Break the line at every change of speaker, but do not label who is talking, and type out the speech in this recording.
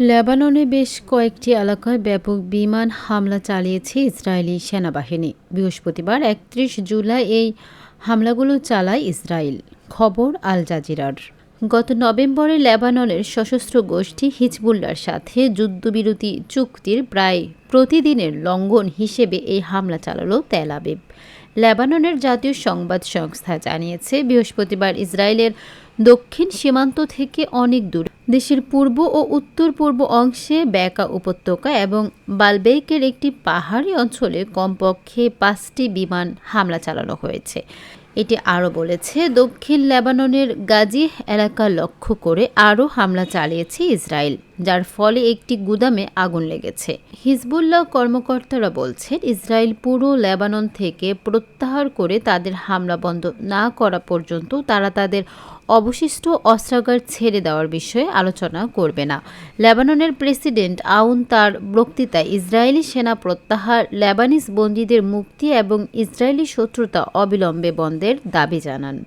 লেবাননে বেশ কয়েকটি এলাকায় ব্যাপক বিমান হামলা চালিয়েছে ইসরায়েলি সেনাবাহিনী। বৃহস্পতিবার একত্রিশ জুলাই এই হামলাগুলো চালায় ইসরায়েল। খবর আল জাজিরার। গত নভেম্বরে লেবাননের সশস্ত্র গোষ্ঠী হিজবুল্লার সাথে যুদ্ধবিরতি চুক্তির প্রায় প্রতিদিনের লঙ্ঘন হিসেবে এই হামলা চালালো তেল আবিব। লেবাননের জাতীয় সংবাদ সংস্থা জানিয়েছে, বৃহস্পতিবার ইসরায়েলের দক্ষিণ সীমান্ত থেকে অনেক দূর, দেশের পূর্ব ও উত্তর পূর্ব অংশে ব্যাকা উপত্যকা এবং বালবেইকের একটি পাহাড়ি অঞ্চলে কমপক্ষে পাঁচটি বিমান হামলা চালানো হয়েছে। এটি আরও বলেছে, দক্ষিণ লেবাননের গাজি এলাকা লক্ষ্য করে আরও হামলা চালিয়েছে ইসরায়েল, যার ফলে একটি গুদামে আগুন লেগেছে। হিজবুল্লাহ কর্মকর্তারা বলছেন, ইসরায়েল পুরো লেবানন থেকে প্রত্যাহার করে তাদের হামলা বন্ধ না করা পর্যন্ত তারা তাদের অবশিষ্ট অস্ত্রাগার ছেড়ে দেওয়ার বিষয়ে আলোচনা করবে না। লেবাননের প্রেসিডেন্ট আউন তার বক্তৃতায় ইসরায়েলি সেনা প্রত্যাহার, লেবানিজ বন্দীদের মুক্তি এবং ইসরায়েলি শত্রুতা অবিলম্বে বন্ধের দাবি জানান।